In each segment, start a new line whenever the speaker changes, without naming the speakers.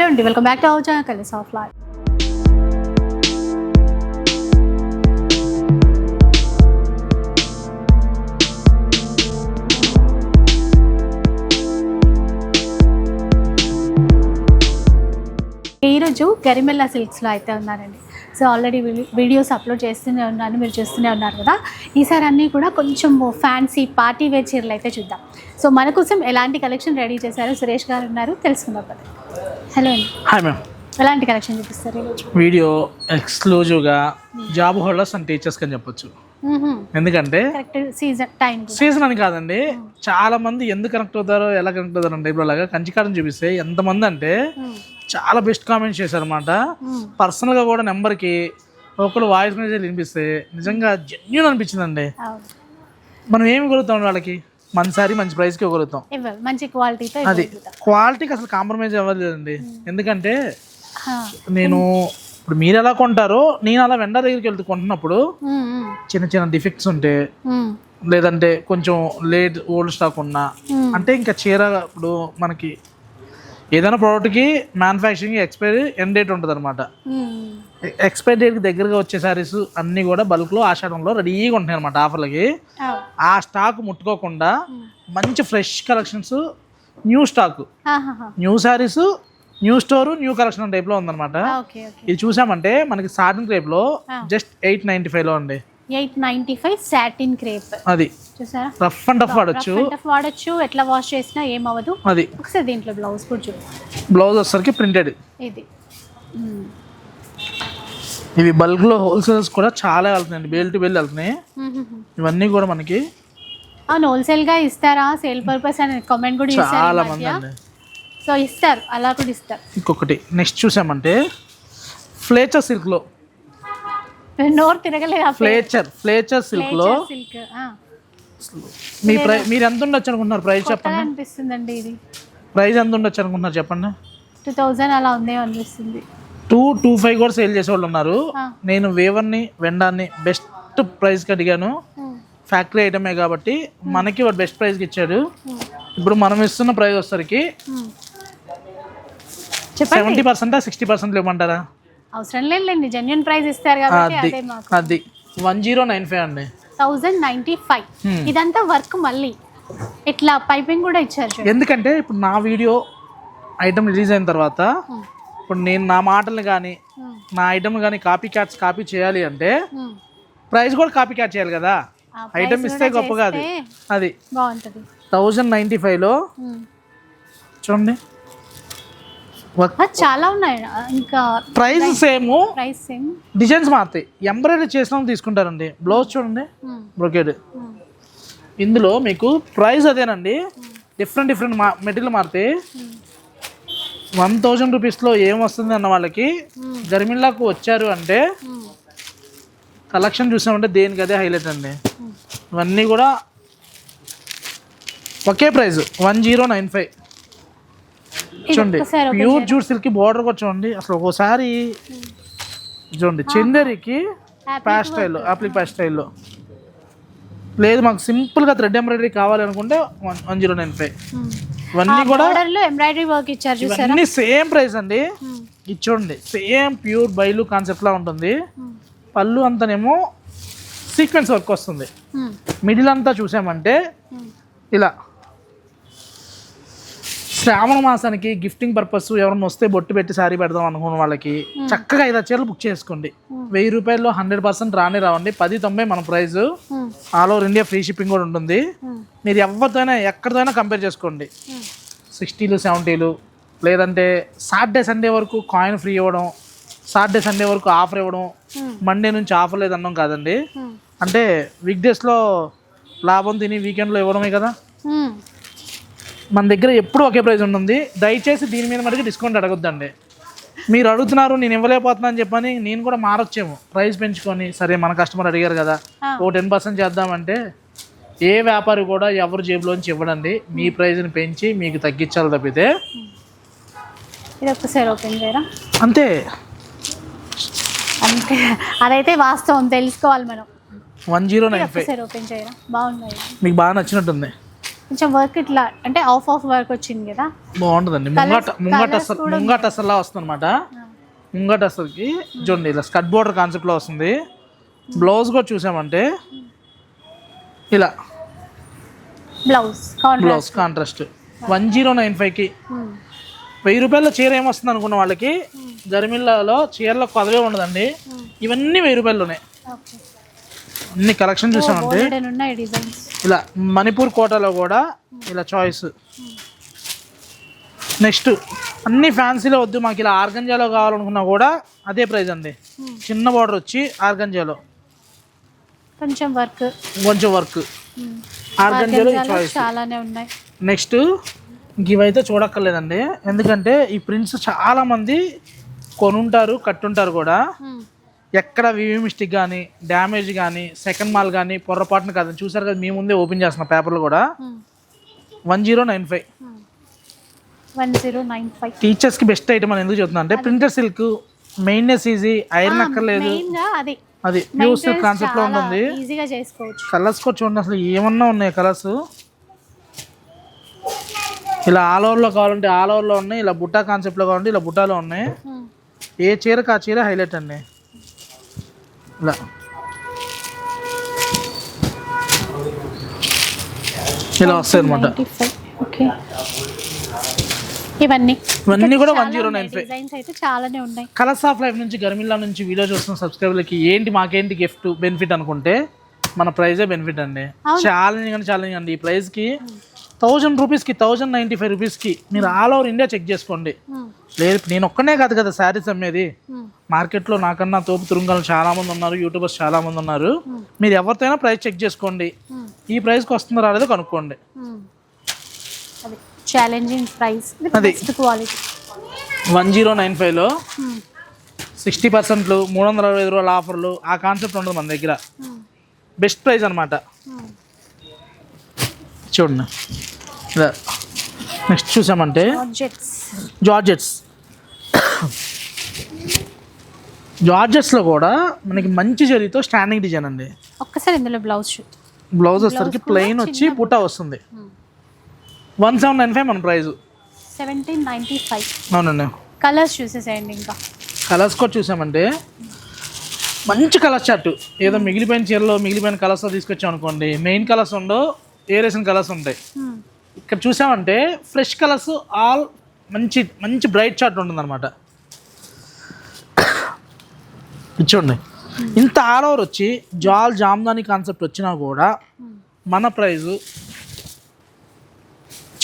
Hello అండి welcome back to our కలిసి of life ఈరోజు గరిమెల్లా సిల్క్స్లో అయితే ఉన్నారండి. సో ఆల్రెడీ వీడియోస్ అప్లోడ్ చేస్తూనే ఉన్నాను మీరు చూస్తూనే ఉన్నారు కదా. ఈసారి అన్నీ కూడా కొంచెం ఫ్యాన్సీ పార్టీ వేర్ చీరలు అయితే చూద్దాం. సో మన కోసం ఎలాంటి కలెక్షన్ రెడీ చేశారు సురేష్ గారు ఉన్నారు తెలుసుకుందాం హలో అండి.
Hi ma'am.
ఎలాంటి కలెక్షన్ చూపిస్తారు
వీడియో ఎక్స్క్లూజివ్గా జాబ్ హోల్డర్స్ అండ్ టీచర్స్ అని చెప్పొచ్చు. ఎందుకంటే
సీజన్ టైం
సీజన్ అని కాదండి చాలా మంది ఎందుకు కనెక్ట్ అవుతారో ఎలా కనెక్ట్ అవుతారో అంటే ఇప్పుడు అలాగా కంచికారం చూపిస్తే ఎంతమంది అంటే చాలా బెస్ట్ కామెంట్స్ చేశారన్నమాట. పర్సనల్గా కూడా నెంబర్కి ఒకరు వాయిస్ మెసేజ్ వినిపిస్తే నిజంగా జెన్యున్ అనిపించిందండి. మనం ఏమి కొలుగుతాం వాళ్ళకి? మంచి సారీ మంచి ప్రైస్కి ఇవ్వగలుగుతాం
మంచి క్వాలిటీతో
అది క్వాలిటీకి అసలు కాంప్రమైజ్ అవ్వలేదండి ఎందుకంటే నేను ఇప్పుడు మీరు ఎలా కొంటారో నేను అలా వెండర్ దగ్గరికి వెళ్తూ కొంటున్నప్పుడు చిన్న చిన్న డిఫెక్ట్స్ ఉంటే లేదంటే కొంచెం లేట్ ఓల్డ్ స్టాక్ ఉన్నా అంటే ఇంకా చీర ఇప్పుడు మనకి ఏదైనా ప్రోడక్ట్కి మ్యానుఫ్యాక్చరింగ్ ఎక్స్పైరీ ఎండ్ డేట్ ఉంటుంది అనమాట ఎక్స్పైరీ డేట్కి దగ్గరగా వచ్చే సారీస్ అన్నీ కూడా బల్క్లో ఆషాఢంలో రెడీగా ఉంటాయి అనమాట ఆఫర్లకి ఆ. స్టాక్ ముట్టుకోకుండా మంచి fresh collections new stock new saris new store new collection టైప్లో ఉందన్నమాట. ఇది చూసామంటే మనకి స్టార్టింగ్ రేట్లో జస్ట్ ఎయిట్ నైంటీ ఫైవ్లో అండి.
Eight ninety five satin crepe
అది.
చూసారా?
రఫ్ అండ్ టఫ్ వాడచ్చు.
టఫ్ వాడచ్చు. ఎట్లా వాష్ చేసినా ఏం అవ్వదు.
అది.
ఒకసారి దీంట్లో బ్లౌజ్ కూడా చూడు.
బ్లౌజ్ వచ్చేసరికి ప్రింటెడ్.
ఇది.
ఇవి బల్క్లో హోల్సేల్స్ కూడా చాలా వెళ్తున్నాయండి. బేల్ టు బేల్ వెళ్తున్నాయి. ఇవన్నీ కూడా మనకి
అవును హోల్సేల్గా ఇస్తారా? సేల్ పర్పస్ అని కామెంట్ కూడా
చాలా మంది అండి.
సో ఇస్తారు. అలా కూడా ఇస్తారు.
ఇంకొకటి. నెక్స్ట్ చూసామంటే ఫ్లేచర్ సిల్క్లో.
నోరు తిరగలేదు
ఫ్లేచర్. ఫ్లేచర్ సిల్క్లో
సిల్క్.
మీ ప్రై మీరు ఎంత ఉండొచ్చు అనుకుంటున్నారు? ప్రైస్ చెప్పండి.
అనిపిస్తుందండి ఇది.
ప్రైస్ ఎంత ఉండొచ్చు అనుకుంటున్నారు చెప్పండి.
టూ థౌజండ్ అలా ఉందేమో అనిపిస్తుంది.
టూ టూ ఫైవ్ కూడా సేల్ చేసేవాళ్ళు ఉన్నారు.
ఆ.
నేను వేవర్ని వెండాన్ని బెస్ట్ ప్రైస్కి అడిగాను. ఫ్యాక్టరీ ఐటమే కాబట్టి మనకి వాడు బెస్ట్ ప్రైస్కి ఇచ్చాడు. ఇప్పుడు మనం ఇస్తున్న ప్రైస్ వచ్చేసరికి సెవెంటీ పర్సెంటా సిక్స్టీ పర్సెంట్ ఇవ్వమంటారా?
అవసరం లేదులేండి. జెన్యున్ ప్రైస్ ఇస్తారు
అది. వన్ జీరో నైన్ ఫైవ్ అండి.
Thousand ninety five
Hmm.
ఇదంతా వర్క్ మళ్ళీ ఇట్లా పైపింగ్ కూడా ఇచ్చారు
ఎందుకంటే ఇప్పుడు నా వీడియో ఐటమ్ రిలీజ్ అయిన తర్వాత
Hmm.
ఇప్పుడు నేను నా మాటలు కానీ
Hmm.
నా ఐటమ్ కానీ కాపీ క్యాట్స్ కాపీ చేయాలి అంటే. ప్రైస్ కూడా కాపీ క్యాట్ చేయాలి కదా ఐటమ్ ఇస్తే గొప్పగా అది అది
బాగుంటుంది
థౌజండ్ నైంటీ ఫైవ్లో. చూడండి
చాలా ఉన్నాయి. ఇంకా
price same
price same
designs మారుతాయి. ఎంబ్రాయిడరీ చేసిన తీసుకుంటారండి. బ్లౌజ్ చూడండి. బ్రొకేడ్ ఇందులో మీకు ప్రైస్ అదేనండి. డిఫరెంట్ డిఫరెంట్ మా మెటీరియల్ మారితే వన్ థౌజండ్ రూపీస్లో ఏం వస్తుంది అన్న వాళ్ళకి గర్మిల్లాకు వచ్చారు అంటే కలెక్షన్ చూసామంటే దేనికి అదే హైలైట్ అండి. ఇవన్నీ కూడా ఒకే price one zero nine five చూడండి ప్యూర్ జూట్ సిల్క్ బార్డర్ కూడా చూడండి. అసలు ఒక్కోసారి చూడండి చందేరికి ప్యాస్ స్టైల్లో అప్లిక్ ప్యాస్ స్టైల్లో లేదు మాకు సింపుల్గా థ్రెడ్ ఎంబ్రాయిడరీ కావాలి అనుకుంటే వన్ జీరో నైన్ ఫైవ్. ఇవన్నీ కూడా
ఎంబ్రాయిడరీ వర్క్ ఇచ్చారు
ఇవన్నీ సేమ్ ప్రైస్ అండి. ఇది చూడండి సేమ్ ప్యూర్ బైలు కాన్సెప్ట్ లా ఉంటుంది. పళ్ళు అంతానేమో సీక్వెన్స్ వర్క్ వస్తుంది.
Hmm.
మిడిల్ అంతా చూసామంటే
Hmm.
ఇలా. శ్రావణ మాసానికి గిఫ్టింగ్ పర్పస్ ఎవరైనా వస్తే బొట్టు పెట్టి సారీ పెడదాం అనుకున్న వాళ్ళకి చక్కగా ఐదు చీరలు బుక్ చేసుకోండి వెయ్యి రూపాయల్లో హండ్రెడ్ పర్సెంట్ రానే రావండి పది తొంభై మన price
Hmm.
All over India free shipping కూడా ఉంటుంది
Hmm.
మీరు ఎవరితోనైనా ఎక్కడితోనైనా కంపేర్ చేసుకోండి
Hmm.
సిక్స్టీలు సెవెంటీలు లేదంటే సాటర్డే సండే వరకు కాయిన్ ఫ్రీ ఇవ్వడం సాటర్డే సండే వరకు ఆఫర్ ఇవ్వడం
Hmm.
మండే నుంచి ఆఫర్ లేదన్నాం కాదండి
Hmm.
అంటే వీక్ డేస్లో లాభం తిని వీకెండ్లో ఇవ్వడమే కదా
Hmm.
మన దగ్గర ఎప్పుడు ఒకే ప్రైస్ ఉంటుంది. దయచేసి దీని మీద మటుకు డిస్కౌంట్ అడగొద్దండి. మీరు అడుగుతున్నారు నేను ఇవ్వలేకపోతున్నా అని చెప్పని నేను కూడా మారొచ్చేమో. ప్రైస్ పెంచుకొని సరే మన కస్టమర్ అడిగారు కదా. ఓ టెన్ పర్సెంట్ చేద్దామంటే ఏ వ్యాపారి కూడా ఎవరు జేబులోంచి ఇవ్వడండి. మీ ప్రైస్ని పెంచి మీకు తగ్గించాలి తప్పితే.
ఇది ఒక్కసారి ఓపెన్ చేయరా?
అంతే.
అంతే. అదైతే వాస్తవం తెలుసుకోవాలి మనం.
One zero nine five.
Open చేయరా? బాగున్నాయి.
మీకు బాగా నచ్చినట్టుంది.
కొంచెం వర్క్ ఇట్లా అంటే ఆఫ్ ఆఫ్ వర్క్ వచ్చింది కదా?
బాగుంటుందండి. ముంగట ముంగట అసలు ముంగట అసలు వస్తుంది అనమాట ముంగట అసలుకి చూడండి ఇలా స్కట్ బోర్డర్ కాన్సెప్ట్లో వస్తుంది. బ్లౌజ్ కూడా చూసామంటే ఇలా.
Blouse contrast
blouse contrast one zero nine ఫైవ్కి వెయ్యి రూపాయల చీర ఏమొస్తుంది అనుకున్న వాళ్ళకి జరిమిల్లాలో చీరలో కొదవే ఉండదండి. ఇవన్నీ వెయ్యి రూపాయల్లోనే. అన్ని కలెక్షన్
డిజైన్స్
ఇలా మణిపూర్ కోటలో కూడా ఇలా చాయిస్ నెక్స్ట్ అన్ని ఫ్యాన్సీలో వద్దు మాకు ఇలా ఆర్గంజాలో కావాలనుకున్నా కూడా అదే ప్రైస్ అండి. చిన్న బార్డర్ వచ్చి ఆర్గంజాలో.
కొంచెం వర్క్
కొంచెం వర్క్ ఆర్గంజాలో ఈ చాయిస్
చాలానే ఉన్నాయి.
నెక్స్ట్ ఇవైతే చూడక్కర్లేదండి. ఎందుకంటే ఈ ప్రింట్స్ చాలా మంది కొనుంటారు కట్టుంటారు కూడా. ఎక్కడ వివి మిస్టేక్ కానీ డ్యామేజ్ కానీ సెకండ్ మాల్ కానీ పొరపాటున కాదని చూసారు కదా మీ ముందే ఓపెన్ చేస్తున్న పేపర్లు కూడా. One zero nine five.
One zero nine five.
టీచర్స్కి బెస్ట్ ఐటమ్ అని ఎందుకు చెప్తున్నా అంటే printer silk maintenance easy iron అక్కర్లేదు.
అది.
అది ప్యూర్ సిల్క్ కాన్సెప్ట్లో ఉంటుంది.
ఈజీగా చేసుకోవచ్చు.
కలర్స్ కూడా చూడండి అసలు ఏమన్నా ఉన్నాయి కలర్స్ ఇలా ఆల్ ఓవర్లో కావాలంటే ఆల్ ఓవర్లో ఉన్నాయి. ఇలా బుట్టా కాన్సెప్ట్లో కావాలంటే ఇలా బుట్టాలో ఉన్నాయి. ఏ చీరకు ఆ చీర హైలైట్ అండి? ఇలా ఇలా వస్తాయి అనమాట
ఓకే ఇవన్నీ.
ఇవన్నీ కూడా one zero nine five
designs అయితే చాలానే ఉన్నాయి.
కలర్స్ ఆఫ్ లైఫ్ నుంచి గర్మిల్లా నుంచి వీడియో చూస్తున్న సబ్స్క్రైబర్లకి ఏంటి మాకేంటి గిఫ్ట్ బెనిఫిట్ అనుకుంటే మన ప్రైజే బెనిఫిట్ అండి. ఛాలెంజింగ్ అని ఛాలెంజింగ్ అండి. ఈ ప్రైస్కి థౌజండ్ రూపీస్కి థౌజండ్ నైంటీ ఫైవ్ రూపీస్కి మీరు ఆల్ ఓవర్ ఇండియా చెక్ చేసుకోండి. లేదు నేను ఒక్కనే కాదు కదా శారీస్ అమ్మేది. మార్కెట్లో నాకన్నా తోపు తురుంగాలు చాలా మంది ఉన్నారు యూట్యూబర్స్ చాలా మంది ఉన్నారు. మీరు ఎవరితోనైనా ప్రైస్ చెక్ చేసుకోండి. ఈ ప్రైస్కి వస్తుందో రాలేదో కనుక్కోండి.
ఛాలెంజింగ్ ప్రైస్
అది.
Best quality
one zero nine ఫైవ్లో సిక్స్టీ పర్సెంట్లు మూడు వందల అరవై ఐదు రూపాయల ఆఫర్లు ఆ కాన్సెప్ట్ ఉండదు మన దగ్గర. బెస్ట్ ప్రైస్ అనమాట చూడండి. నెక్స్ట్ చూసామంటే జార్జెట్స్ జార్జెట్స్లో కూడా మనకి మంచి జరీతో స్టాండింగ్ డిజైన్ అండి.
ఒక్కసారి ఇందులో బ్లౌజ్
బ్లౌజ్ వచ్చేసరికి ప్లెయిన్ వచ్చి పుటా వస్తుంది. వన్ సెవెన్ నైన్ ఫైవ్ మన ప్రైస్
సెవెంటీన్ నైంటీ ఫైవ్
అవునండి.
కలర్స్ చూసేసేయండి ఇంకా.
కలర్స్ కూడా చూసామంటే మంచి కలర్ చార్ట్ ఏదో మిగిలిపోయిన చీరలో మిగిలిపోయిన కలర్స్ తీసుకొచ్చాం అనుకోండి మెయిన్ కలర్స్ ఉండవు ఏరేసిన కలర్స్ ఉంటాయి.
Hmm.
ఇక్కడ చూసామంటే ఫ్రెష్ కలర్స్ ఆల్ మంచి మంచి బ్రైట్ చార్ట్ ఉంటుంది అనమాట చూడండి ఇంత ఆల్ ఓవర్ వచ్చి జాల్ జామ్దాని కాన్సెప్ట్ వచ్చినా కూడా మన ప్రైజు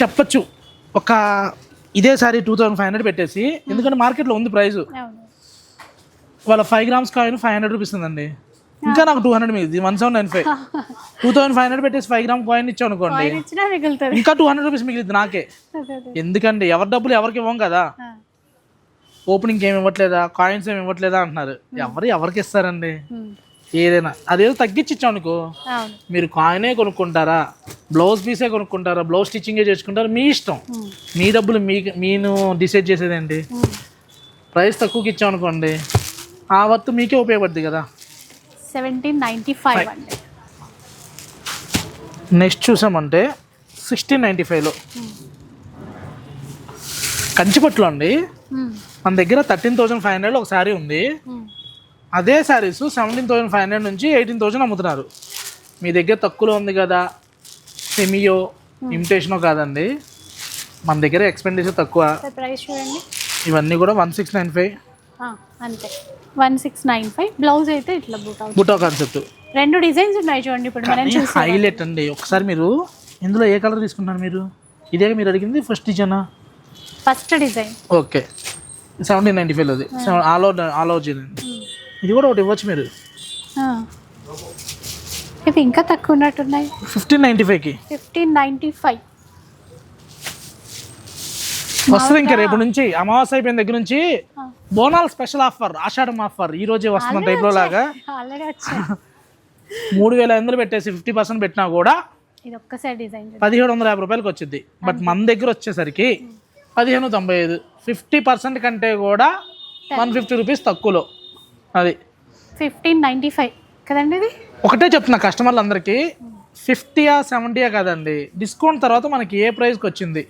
చెప్పచ్చు. ఒక ఇదే sari two thousand five hundred పెట్టేసి ఎందుకంటే మార్కెట్లో ఉంది ప్రైజు. వాళ్ళ five grams coin five hundred rupees ఉందండి. ఇంకా నాకు టూ హండ్రెడ్ మిగిలింది one seven nine five. Two thousand five hundred పెట్టేసి ఫైవ్ గ్రామ్ కాయిన్ ఇచ్చాం అనుకోండి. ఇంకా టూ హండ్రెడ్ రూపీస్ మిగిలింది నాకే. ఎందుకండి? ఎవరి డబ్బులు ఎవరికి ఇవ్వం కదా. ఓపెనింగ్ ఏమి ఇవ్వట్లేదా? కాయిన్స్ ఏమి ఇవ్వట్లేదా అంటున్నారు. ఎవరు ఎవరికి ఇస్తారండి?
Hmm.
ఏదైనా. అదేదో తగ్గించి ఇచ్చాం అనుకో మీరు కాయినే కొనుక్కుంటారా? బ్లౌజ్ పీసే కొనుక్కుంటారా? బ్లౌజ్ స్టిచ్చింగే చేసుకుంటారా? మీ ఇష్టం.
Hmm.
మీ డబ్బులు మీ మీను డిసైడ్ చేసేదండి
Hmm.
ప్రైస్ తక్కువకి ఇచ్చాం అనుకోండి. ఆ వర్త్ మీకే ఉపయోగపడుతుంది కదా.
సెవెంటీన్ నైంటీ ఫైవ్ అండి.
నెక్స్ట్ చూసామంటే సిక్స్టీన్ నైంటీ ఫైవ్లో. కంచిపట్లో అండి.
Hmm.
మన దగ్గర థర్టీన్ థౌజండ్ ఫైవ్ హండ్రెడ్ ఒక శారీ ఉంది.
Hmm.
అదే saris seventeen thousand five hundred నుంచి ఎయిటీన్ థౌజండ్ అమ్ముతున్నారు. మీ దగ్గర తక్కువలో ఉంది కదా సెమియో ఇమిటేషనో కాదండి. మన దగ్గర ఎక్స్పెండిచర్ తక్కువ.
సార్ ప్రైస్ చూడండి.
ఇవన్నీ కూడా వన్ సిక్స్ నైన్ ఫైవ్.
అంతే. One six nine five. Blouse అయితే ఇట్లా బుట్
బుటో కాన్సెప్ట్.
రెండు డిజైన్స్ ఉన్నాయి చూడండి ఇప్పుడు మనం
హైలైట్ అండి. ఒకసారి మీరు ఇందులో ఏ కలర్ తీసుకుంటున్నారు మీరు? ఇదే మీరు అడిగింది first డిజైనా?
First design.
Okay. Seventeen ninety five అది ఆల్ ఓవర్ ఆల్ ఓవర్ చేయండి ఇది కూడా ఒకటి ఇవ్వచ్చు మీరు.
ఇవి ఇంకా తక్కువ ఉన్నట్టున్నాయి.
ఫిఫ్టీన్ నైంటీ ఫైవ్కి
ఫిఫ్టీన్ నైంటీ ఫైవ్
వస్తుంది ఇంకా రేపు నుంచి అమావాస్య అయిపోయిన దగ్గర నుంచి బోనాల్ స్పెషల్ ఆఫర్ ఆషాఢం ఆఫర్. ఈ రోజే వస్తున్న టైప్లో లాగా. మూడు వేల ఐదు పెట్టేసి ఫిఫ్టీ పర్సెంట్ పెట్టినా కూడా పదిహేడు వందల యాభై రూపాయలకి వచ్చింది బట్ మన దగ్గర వచ్చేసరికి పదిహేను తొంభై ఐదు. ఫిఫ్టీ పర్సెంట్ కంటే కూడా వన్ ఫిఫ్టీ రూపీస్ తక్కువలో. అది.
Fifteen ninety five. కదండి ఇది?
ఒకటే చెప్తున్నా కస్టమర్లందరికీ. ఫిఫ్టీయా సెవెంటీయా కదండి. డిస్కౌంట్ తర్వాత మనకి ఏ ప్రైస్కి వచ్చింది.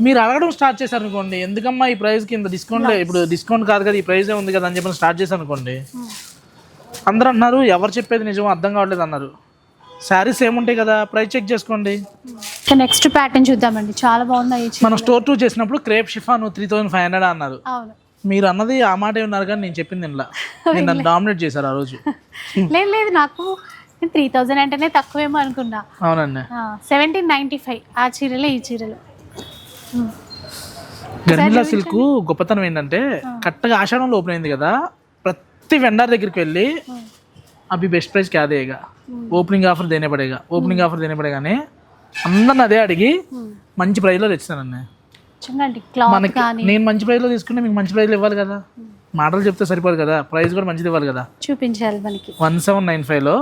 మీరు అడగడం స్టార్ట్ చేశారు అనుకోండి ఎందుకమ్మా ఈ ప్రైస్కి ఇంత డిస్కౌంట్? ఇప్పుడు డిస్కౌంట్ కాదు కదా ఈ ప్రైజే ఉంది కదా అని చెప్పి స్టార్ట్ చేశారు అనుకోండి అందరూ అన్నారు ఎవరు చెప్పేది నిజం అర్థం కావట్లేదు అన్నారు. శారీస్ ఏముంటాయి కదా? ప్రైస్ చెక్ చేసుకోండి.
నెక్స్ట్ ప్యాటర్న్ చూద్దామండి. చాలా చీర.
మనం స్టోర్ టూ చేసినప్పుడు crepe chiffon three thousand five hundred అన్నారు.
అవును.
మీరు అన్నది ఆ మాట ఉన్నారు కానీ నేను చెప్పింది ఇలా నేను నన్ను డామినేట్ చేశారు ఆ రోజు.
లేదు లేదు నాకు త్రీ థౌజండ్ అంటేనే తక్కువేమో అనుకున్నా.
అవునండి.
సెవెంటీన్ నైంటీ ఫైవ్ ఆ చీరలే ఈ చీరలు.
గర్మిలా సిల్క్ గొప్పతనం ఏంటంటే కరెక్ట్గా ఆషాఢంలో ఓపెన్ అయింది కదా ప్రతి వెండర్ దగ్గరికి వెళ్ళి అవి బెస్ట్ ప్రైస్ క్యా దేగా ఓపెనింగ్ ఆఫర్ దేనే పడేగా ఓపెనింగ్ ఆఫర్ దేనే పడేగానే అందరిని అదే అడిగి. మంచి ప్రైస్లో తెచ్చానండి
చూడండి క్లాత్
మనకి
కానీ.
నేను మంచి ప్రైస్లో తీసుకుంటే మీకు మంచి ప్రైస్లో ఇవ్వాలి కదా. మాటలు చెప్తే సరిపోదు కదా ప్రైస్ కూడా మంచిది ఇవ్వాలి కదా.
చూపించాలి మనకి.
వన్ సెవెన్ నైన్ ఫైవ్లో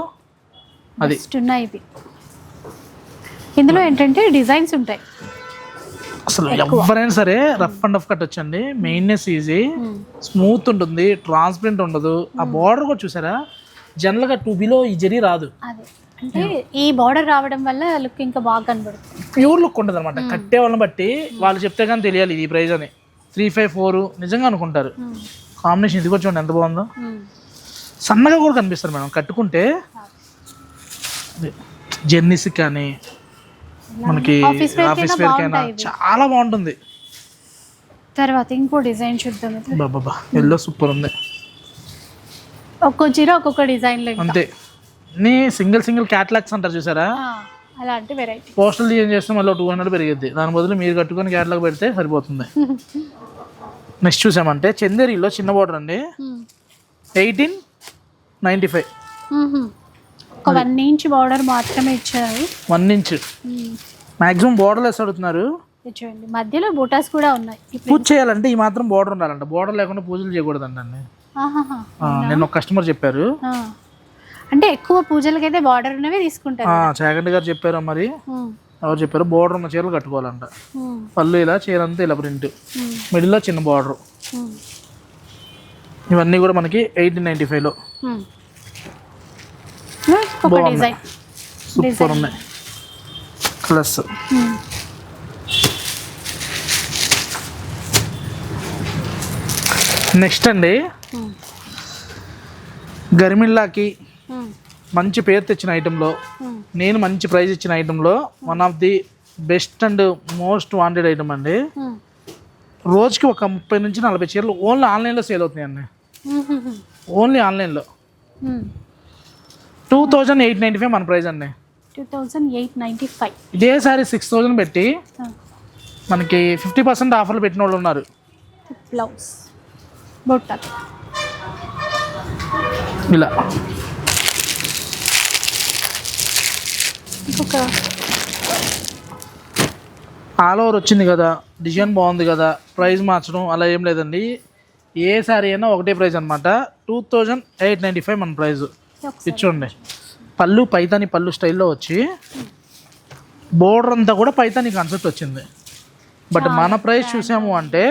అది.
బెస్ట్ ఉన్నాయి ఇవి. ఇందులో ఏంటంటే డిజైన్స్ ఉంటాయి.
అసలు ఎవరైనా సరే రఫ్ అండ్ రఫ్ కట్ వచ్చండి. మెయిన్నెస్ ఈజీ స్మూత్ ఉంటుంది ట్రాన్స్పరెంట్ ఉండదు. ఆ బార్డర్ కూడా చూసారా? జనరల్గా టూ బిలో ఈ జరీ రాదు.
అదే. అంటే ఈ బార్డర్ రావడం వల్ల లుక్ ఇంకా బాగా కనబడుతుంది.
ప్యూర్ లుక్ ఉంటుంది అనమాట కట్టే వాళ్ళని బట్టి వాళ్ళు చెప్తే కానీ తెలియాలి ఇది ప్రైస్ అని. త్రీ ఫైవ్ ఫోర్ నిజంగా అనుకుంటారు. కాంబినేషన్ ఇది కూడా చూడండి ఎంత బాగుందో? సన్నగా కూడా కనిపిస్తారు మేడం. కట్టుకుంటే జర్నీస్ కానీ మనకి ఆఫీస్ వేర్ కైనా. చాలా బాగుంటుంది.
తర్వాత ఇంకో డిజైన్ చూద్దాం.
బాబా ఎల్లో సూపర్ ఉంది.
ఒక్కో చీర ఒక్కొక్క డిజైన్.
అంతే. నీ సింగిల్ సింగిల్ క్యాటలాగ్స్ అంటారు చూసారా?
అలాంటి వెరైటీ
పోస్టల్ డిజైన్ చేస్తే మళ్ళీ టూ హండ్రెడ్ పెరిగిద్ది. దాని బదులు మీరు కట్టుకొని క్యాటలాగ్ పెడితే సరిపోతుంది. నెక్స్ట్ చూసామంటే చందేరిలో చిన్న బార్డర్ అండి. ఎయిటీన్ నైంటీ ఫైవ్
ఒక వన్ ఇంచ్ బార్డర్ మాత్రమే ఇచ్చారు.
One inch. Maximum borderless అడుగుతున్నారు.
చూడండి మధ్యలో బూటాస్ కూడా ఉన్నాయి.
పూజ చేయాలంటే ఈ మాత్రం బార్డర్ ఉండాలంట. బార్డర్ లేకుండా పూజలు
ఆహాహా.
నేను ఒక కస్టమర్ చెప్పారు.
అంటే ఎక్కువ పూజలకైతే బార్డర్ ఉన్నవి తీసుకుంటారు
చాగంటి గారు చెప్పారు మరి. ఎవరు చెప్పారు బార్డర్ ఉన్న చీరలు కట్టుకోవాలంట. పళ్ళు ఇలా చీర అంతా ఇలా ప్రింట్. మిడిల్లో చిన్న బార్డర్. ఇవన్నీ కూడా మనకి ఎయిటీన్ నైంటీ ఫైవ్లో బాగున్నాయి.
డిజైన్
సూపర్ ఉన్నాయి
ఉమ్.
నెక్స్ట్ అండి
ఉమ్.
మంచి పేరు తెచ్చిన ఐటెంలో. నేను మంచి ప్రైస్ ఇచ్చిన ఐటెంలో one of the best and most wanted item అండి. రోజుకి ఒక ముప్పై నుంచి నలభై చీరలు ఓన్లీ ఆన్లైన్లో సేల్ అవుతున్నాయండి. ఓన్లీ ఆన్లైన్లో. Two thousand eight ninety five మన ప్రైస్ అండి
two thousand eight ninety five
ఇదే సారీ సిక్స్ థౌజండ్ పెట్టి మనకి ఫిఫ్టీ పర్సెంట్ ఆఫర్లు పెట్టిన వాళ్ళు ఉన్నారు
బ్లౌజ్
ఇలా
ఇంకొక
ఆల్ ఓవర్ వచ్చింది కదా. డిజైన్ బాగుంది కదా. ప్రైస్ మార్చడం అలా ఏం లేదండి. ఏ సారీ అయినా ఒకటే ప్రైస్ అనమాట two thousand eight ninety five మన ప్రైస్. ఇచ్చోండి పళ్ళు పైతాని పళ్ళు స్టైల్లో వచ్చి బోర్డర్ అంతా కూడా పైతాని కాన్సెప్ట్ వచ్చింది. బట్ మన ప్రైస్ చూసాము అంటే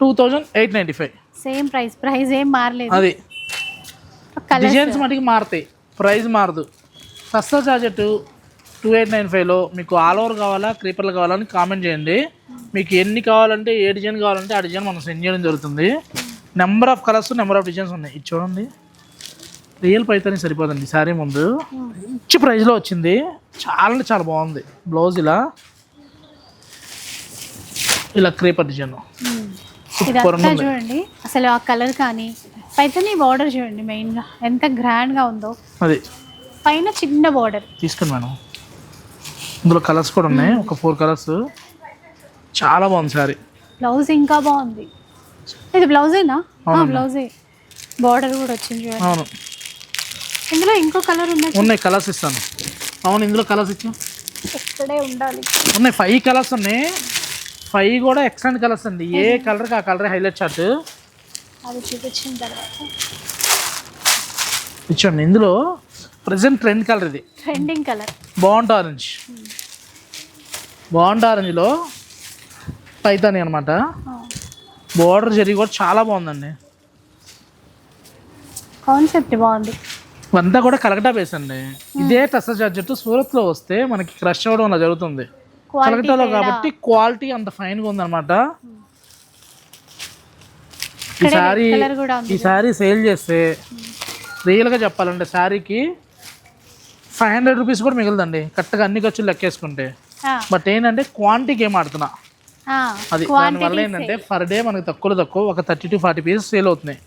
two thousand eight ninety five.
Same price. Price ఏం మారలేదు.
అది. డిజైన్స్ మటుకు మారుతాయి. ప్రైస్ మారదు. సస్తా చార్జెట్ టూ ఎయిట్ నైన్ ఫైవ్లో మీకు ఆల్ ఓవర్ కావాలా క్రీపర్లు కావాలని కామెంట్ చేయండి. మీకు ఎన్ని కావాలంటే ఏ డిజైన్ కావాలంటే ఆ డిజైన్ మనం సెండ్ చేయడం జరుగుతుంది. Number of colours number of designs ఉన్నాయి. ఇది చూడండి. రియల్ పైతని సరిపోదండి. సారీ ముందు మంచి ప్రైస్లో వచ్చింది. చాలా అంటే చాలా బాగుంది. బ్లౌజ్ ఇలా. ఇలా క్రీపర్ డిజైన్ సూపర్
చూడండి. అసలు ఆ కలర్ కానీ పైతని బార్డర్ చూడండి మెయిన్గా ఎంత గ్రాండ్గా ఉందో.
అది.
పైన చిన్న బార్డర్
తీసుకుని మేడం. ఇందులో కలర్స్ కూడా ఉన్నాయి. ఒక ఫోర్ కలర్స్ చాలా బాగుంది సారీ
బ్లౌజ్ ఇంకా బాగుంది. ఇది బ్లౌజేనా. బ్లౌజే బార్డర్ కూడా వచ్చింది చూడండి.
అవును.
ఇందులో ఇంకో కలర్ ఉన్నది
ఉన్నాయి కలర్స్ ఇస్తాను. అవును ఇందులో కలర్స్ ఇచ్చా
ఇక్కడే ఉండాలి.
ఉన్నాయి ఫైవ్ కలర్స్ ఉన్నాయి. ఫైవ్ కూడా ఎక్సలెంట్ కలర్స్ అండి. ఏ కలర్కి ఆ కలర్ హైలైట్ చార్ట్
అది చూపించిన తర్వాత.
ఇచ్చండి ఇందులో ప్రజెంట్ ట్రెండ్ కలర్ ఇది.
Trending colour.
బాగుంటుంది ఆరెంజ్. బాగుంటుంది ఆరెంజ్లో పైతాని అనమాట బోర్డర్ జరిగి కూడా చాలా బాగుందండి.
కాన్సెప్ట్ బాగుంది.
ఇవంతా కూడా కలకటా బేస్ అండి ఇదే జార్జెట్ సూరత్లో వస్తే మనకి క్రష్ అవ్వడం అలా జరుగుతుంది. కలకటాలో కాబట్టి క్వాలిటీ అంత ఫైన్గా ఉందన్నమాట ఈ సారీ ఈ సారీ సేల్ చేస్తే రియల్గా చెప్పాలంటే శారీకి ఫైవ్ హండ్రెడ్ రూపీస్ కూడా మిగులుదండి. కరెక్ట్గా అన్ని ఖర్చులు లెక్కేసుకుంటే. బట్ ఏంటంటే క్వాంటిటీ గేమ్ ఆడుతున్నా. అది దానివల్ల ఏంటంటే పర్ డే మనకి తక్కువలో తక్కువ ఒక thirty to forty pieces sale అవుతున్నాయి.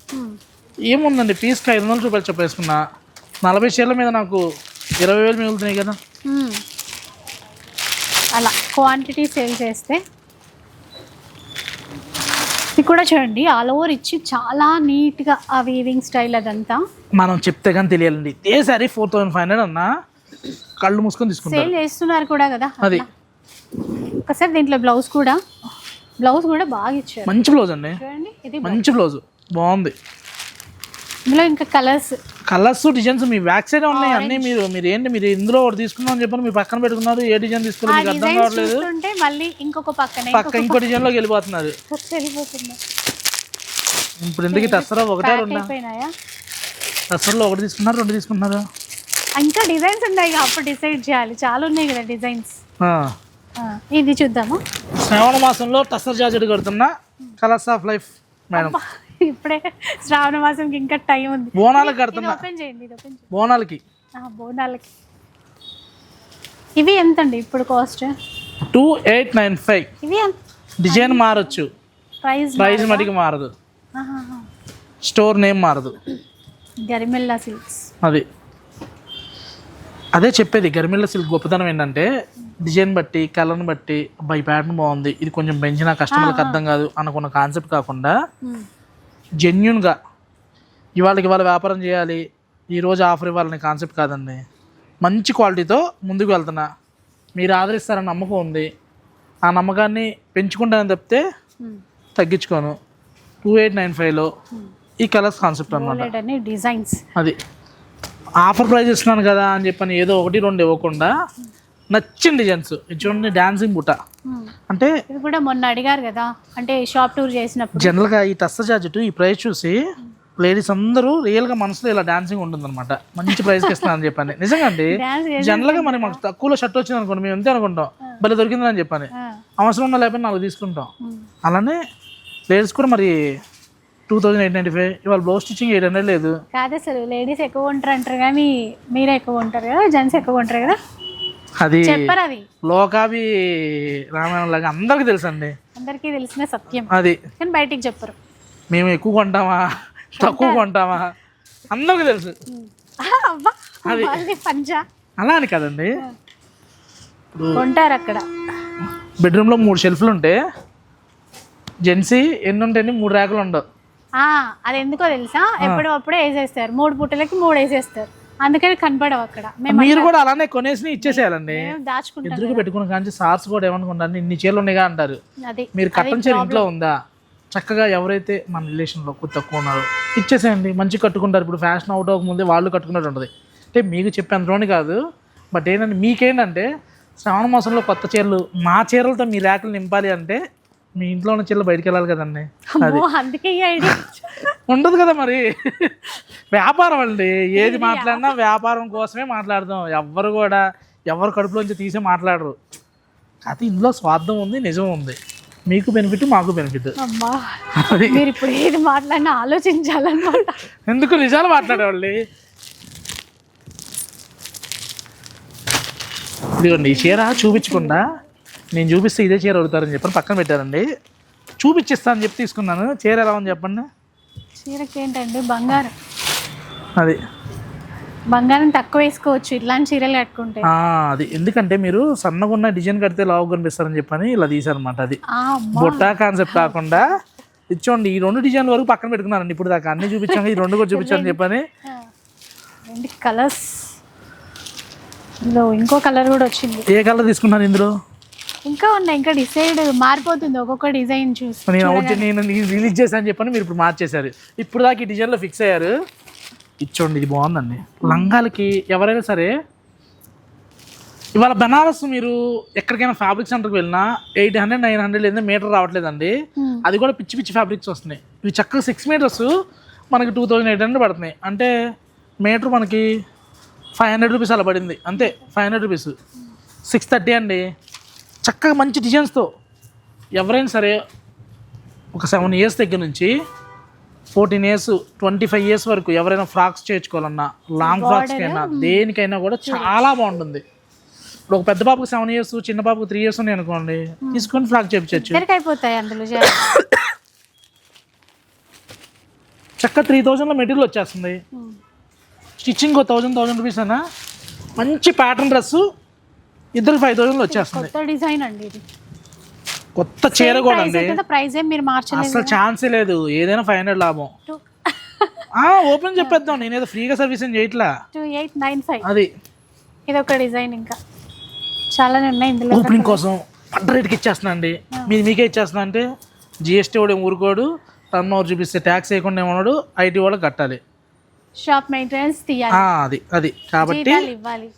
ఏముందండి పీస్కి ఐదు వందల రూపాయలు చెప్పేసుకున్నా నలభై షేర్ల మీద నాకు ఇరవై వేలు మిగులుతున్నాయి కదా.
అలా క్వాంటిటీ సేల్ చేస్తే కూడా చూడండి ఆల్ ఓవర్ ఇచ్చి చాలా నీట్గా ఆ వీవింగ్ స్టైల్ అదంతా.
మనం చెప్తే కానీ తెలియాలండి. ఇదే sari four thousand five hundred అన్నా కళ్ళు మూసుకొని తీసుకుంటారు.
సేల్ చేస్తున్నారు కూడా కదా
అది.
ఒకసారి దీంట్లో బ్లౌజ్ కూడా బ్లౌజ్ కూడా బాగా ఇచ్చారు.
మంచి బ్లౌజ్ అండి.
చూడండి ఇది
మంచి బ్లౌజ్ బాగుంది.
ఇందులో ఇంకా కలర్స్
కలర్స్ డిజైన్స్ మీ బ్యాక్ సైడ్ ఉన్నాయి అన్నీ మీరు మీరు ఏంటి మీరు ఇందులో ఒకటి తీసుకున్నాం అని చెప్పని మీరు పక్కన పెట్టుకున్నారు ఏ డిజైన్ తీసుకున్నారు మీకు అర్థం కావట్లేదు.
మళ్ళీ ఇంకొక పక్కనే
పక్క ఇంకో డిజైన్లోకి వెళ్ళిపోతున్నారు.
వెళ్ళిపోతుంది.
ఇప్పుడు ఎందుకు టస్సరా ఒకటే టస్సర్లో ఒకటి తీసుకున్నారు రెండు తీసుకున్నారు
ఇంకా డిజైన్స్ ఉన్నాయి అప్పుడు డిసైడ్ చేయాలి. చాలా ఉన్నాయి కదా డిజైన్స్. ఇది చూద్దాము?
శ్రావణ మాసంలో టస్సర్ జాకెట్ కడుతున్నా కలర్స్ ఆఫ్ లైఫ్ మేడం.
ఇప్పుడే శ్రావణ మాసంకి ఇంకా టైం ఉంది.
బోనాలకు కడుతున్నా.
ఓపెన్ చేయండి ఇది ఓపెన్ చేయండి.
బోనాలకి.
ఆ, బోనాలకి. ఇవి ఎంత అండి ఇప్పుడు cost
two eight nine five
ఇవి ఎంత?
డిజైన్ మారచ్చు.
ప్రైస్
ప్రైస్ మటుకు మారదు. స్టోర్ నేమ్ మారదు.
గరిమెల్లా సిల్క్స్.
అది. అదే చెప్పేది గరిమిళ్ళ సిల్క్ గొప్పతనం ఏంటంటే డిజైన్ బట్టి కలర్ని బట్టి అబ్బాయి ప్యాటర్న్ బాగుంది. ఇది కొంచెం పెంచిన కస్టమర్కి అర్థం కాదు అనుకున్న కాన్సెప్ట్ కాకుండా జెన్యున్గా ఇవాళకి ఇవాళ వ్యాపారం చేయాలి ఈరోజు ఆఫర్ ఇవ్వాలనే కాన్సెప్ట్ కాదండి. మంచి క్వాలిటీతో ముందుకు వెళ్తున్నా. మీరు ఆదరిస్తారన్న నమ్మకం ఉంది. ఆ నమ్మకాన్ని పెంచుకుంటానని తప్పితే తగ్గించుకోను. టూ ఎయిట్ నైన్ ఫైవ్లో ఈ కలర్స్ కాన్సెప్ట్ అనమాట
అని డిజైన్స్
అది. ఆఫర్ ప్రైస్ ఇస్తున్నాను కదా అని చెప్పని ఏదో ఒకటి రెండు ఇవ్వకుండా నచ్చిన డిజైన్స్ ఇది చూడండి డాన్సింగ్ బుట్ట. అంటే
ఇది కూడా మొన్న అడిగారు కదా అంటే షాప్ టూర్ చేసినప్పుడు.
జనరల్గా ఈ టస్స జాకెట్ ఈ ప్రైస్ చూసి లేడీస్ అందరూ రియల్గా మనసులో ఇలా డాన్సింగ్ ఉంటుందన్నమాట. మంచి ప్రైస్కి ఇస్తున్నాను అని చెప్పని. నిజంగా అండి జనరల్గా మరి మాకు తక్కువలో షర్ట్ వచ్చింది అనుకోండి మేము ఎంతే అనుకుంటాం. భలే దొరికిందని చెప్పని. అవసరం ఉన్నా లేకపోతే నాలుగు తీసుకుంటాం. అలానే లేడీస్ కూడా మరి two thousand eight ninety five ఇవాళ బ్లౌజ్ స్టిచ్చింగ్ ఎయిట్ హండ్రెడ్ లేదు.
కాదు అసలు లేడీస్ ఎక్కువ ఉంటారు అంటారు కానీ మీరే ఎక్కువ ఉంటారు కదా జెంట్స్ ఎక్కువ ఉంటారు కదా.
అది
అది
లోకాభి రామాయణం లాగా అందరికీ తెలుసండి.
అందరికీ తెలిసిన సత్యం.
అది.
కానీ బయటికి చెప్పరు.
మేము ఎక్కువ కొంటామా? తక్కువ కొంటామా? అందరికీ తెలుసు.
మళ్ళీ పంజా.
అలా అని కదండి.
కొంటారు అక్కడ.
బెడ్రూమ్లో మూడు షెల్ఫ్లు ఉంటే జెన్సీ ఎన్ని ఉంటాయండి మూడు ర్యాకులు ఉండవు.
ఆ, అది ఎందుకో తెలుసా? ఎప్పుడు అప్పుడే వేసేస్తారు. మూడు పుట్టలకి మూడు వేసేస్తారు. అందుకని కనపడవు అక్కడ.
మీరు కూడా అలానే కొనేసి ఇచ్చేసేయాలండి. ఎదురుగా పెట్టుకున్న కానీ సార్స్ కూడా ఏమనుకుంటారు ఇన్ని చీరలు ఉన్నాయిగా అంటారు. మీరు కట్టం చీర ఇంట్లో ఉందా? చక్కగా ఎవరైతే మన రిలేషన్లో తక్కువ ఉన్నారో ఇచ్చేసేయండి. మంచి కట్టుకుంటారు. ఇప్పుడు ఫ్యాషన్ అవుట్ అవ్వకముందే వాళ్ళు కట్టుకున్నట్టు ఉంటుంది. అంటే మీకు చెప్పేంతలోని కాదు. బట్ ఏంటంటే మీకేంటంటే శ్రావణ మాసంలో కొత్త చీరలు మా చీరలతో మీ ర్యాకులు నింపాలి అంటే మీ ఇంట్లో ఉన్న చీరలు బయటికి వెళ్ళాలి కదండి.
అమ్మో, అందుకే ఈ ఐడియా
ఉండదు కదా మరి. వ్యాపారం అండి. ఏది మాట్లాడినా వ్యాపారం. కోసమే మాట్లాడదాం. ఎవ్వరు కూడా ఎవరు కడుపులోంచి తీసి మాట్లాడరు. కాకపోతే ఇందులో స్వార్థం ఉంది నిజం ఉంది. మీకు బెనిఫిట్ మాకు బెనిఫిట్
అమ్మా
అది.
మీరు ఇప్పుడు ఏది మాట్లాడినా ఆలోచించాలన్నమాట.
ఎందుకు నిజాలు మాట్లాడేవాళ్ళు? ఇదిగోండి ఈ చీర చూపించకుండా నేను చూపిస్తే ఇదే చీర అడుగుతారని చెప్పని పక్కన పెట్టారండి. చూపించిస్తా అని చెప్పి తీసుకున్నాను. చీర ఎలా ఉంది చెప్పండి.
చీరకి ఏంటండి బంగారం.
అది.
బంగారం తక్కువ వేసుకోవచ్చు. ఇట్లాంటి చీరలు కట్టుకుంటే.
అది. ఎందుకంటే మీరు సన్నగా ఉన్న డిజైన్ కడితే లావు కనిపిస్తారని చెప్పని ఇలా తీసారనమాట అది. బొట్టా కాన్సెప్ట్ కాకుండా ఇచ్చోండి ఈ రెండు డిజైన్ వరకు పక్కన పెట్టుకున్నారండి ఇప్పుడు దాకా. అన్ని చూపించాను ఈ రెండు కూడా చూపించాను చెప్పని.
కలర్స్. ఇందులో ఇంకో కలర్ కూడా వచ్చింది.
ఏ కలర్ తీసుకున్నారు ఇందులో?
ఇంకా ఉన్నాయి ఇంకా డిసైడ్ మారిపోతుంది ఒక్కొక్క డిజైన్ చూసి.
నేను అవుట్ నేను రిలీజ్ చేశాను చెప్పని మీరు ఇప్పుడు మార్చేశారు. ఇప్పుడు దాకా ఈ డిజైన్లో ఫిక్స్ అయ్యారు. ఇచ్చోండి ఇది బాగుందండి. లంగాలకి ఎవరైనా సరే ఇవాళ బెనారస్ మీరు ఎక్కడికైనా ఫ్యాబ్రిక్ సెంటర్కి వెళ్ళినా ఎయిట్ హండ్రెడ్ నైన్ హండ్రెడ్ లేదా మీటర్ రావట్లేదండి. అది కూడా పిచ్చి పిచ్చి ఫ్యాబ్రిక్స్ వస్తున్నాయి. ఇవి చక్కగా సిక్స్ మీటర్స్ మనకి టూ థౌజండ్ ఎయిట్ హండ్రెడ్ పడుతున్నాయి. అంటే మీటర్ మనకి ఫైవ్ హండ్రెడ్ రూపీస్ అలా పడింది. అంతే five hundred rupees six thirty అండి. చక్కగా మంచి డిజైన్స్తో ఎవరైనా సరే ఒక సెవెన్ ఇయర్స్ దగ్గర నుంచి fourteen years twenty five years వరకు ఎవరైనా ఫ్రాక్స్ చేర్చుకోవాలన్నా లాంగ్ ఫ్రాక్స్కి అయినా దేనికైనా కూడా చాలా బాగుంటుంది. ఇప్పుడు ఒక పెద్ద పాపకు సెవెన్ ఇయర్స్ చిన్న పాపకు త్రీ ఇయర్స్ ఉన్నాయి అనుకోండి తీసుకొని ఫ్రాక్ చేపించవచ్చు
జా-
చక్క త్రీ థౌజండ్లో మెటీరియల్ వచ్చేస్తుంది. స్టిచ్చింగ్ ఒక థౌజండ్ థౌజండ్ రూపీస్ అయినా మంచి ప్యాటర్న్ డ్రెస్ ఇద్దరు ఫైవ్ థౌజండ్లో వచ్చేస్తుంది.
కొత్త డిజైన్ అండి ఇది.
కొత్త చీర కూడా అండి.
ప్రైస్ ఏం మీరు మార్చలేదు
అసలు ఛాన్సే లేదు. ఏదైనా ఫైవ్ హండ్రెడ్ లాభం. ఓపెన్ చెప్పేద్దాం. నేనేదో ఫ్రీగా సర్వీస్ ఏం చేయట్లా?
టూ ఎయిట్ నైన్ ఫైవ్
అది.
ఇది ఒక డిజైన్ ఇంకా. చాలానే ఉన్నాయి ఇందులో.
ఓపెనింగ్ కోసం పడ్డ రేట్కి ఇచ్చేస్తున్నా అండి. మీరు మీకే ఇచ్చేస్తున్నా అంటే జిఎస్టీ వాడు ఊరుకోడు. టర్న్ ఓవర్ చూపిస్తే ట్యాక్స్ వేయకుండా ఏమన్నాడు ఐటీ వాళ్ళకి కట్టాలి.
షాప్ మెయింటెనెన్స్ తీయాలి.
అది అది. కాబట్టి
ఇవ్వాలి.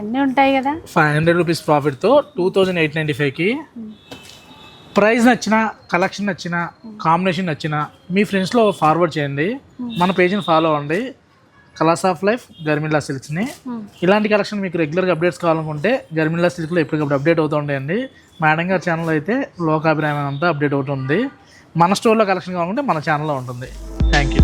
అన్నీ ఉంటాయి కదా.
ఫైవ్ హండ్రెడ్ రూపీస్ ప్రాఫిట్తో టూ థౌజండ్ ఎయిట్ నైంటీ ఫైవ్కి ప్రైస్ నచ్చిన కలెక్షన్ నచ్చిన కాంబినేషన్ నచ్చిన మీ ఫ్రెండ్స్లో ఫార్వర్డ్ చేయండి. మన పేజ్ని ఫాలో అవ్వండి. కలర్స్ ఆఫ్ లైఫ్ గర్మిల్లా సిల్క్స్ని. ఇలాంటి కలెక్షన్ మీకు రెగ్యులర్గా అప్డేట్స్ కావాలనుకుంటే గర్మిల్లా సిల్క్లో ఎప్పటికప్పుడు అప్డేట్ అవుతూ ఉంటాయండి మేడం గారి ఛానల్ అయితే లోకాభిరామం అంతా అప్డేట్ అవుతుంది. మన స్టోర్లో కలెక్షన్ కావాలంటే మన ఛానల్లో ఉంటుంది. Thank you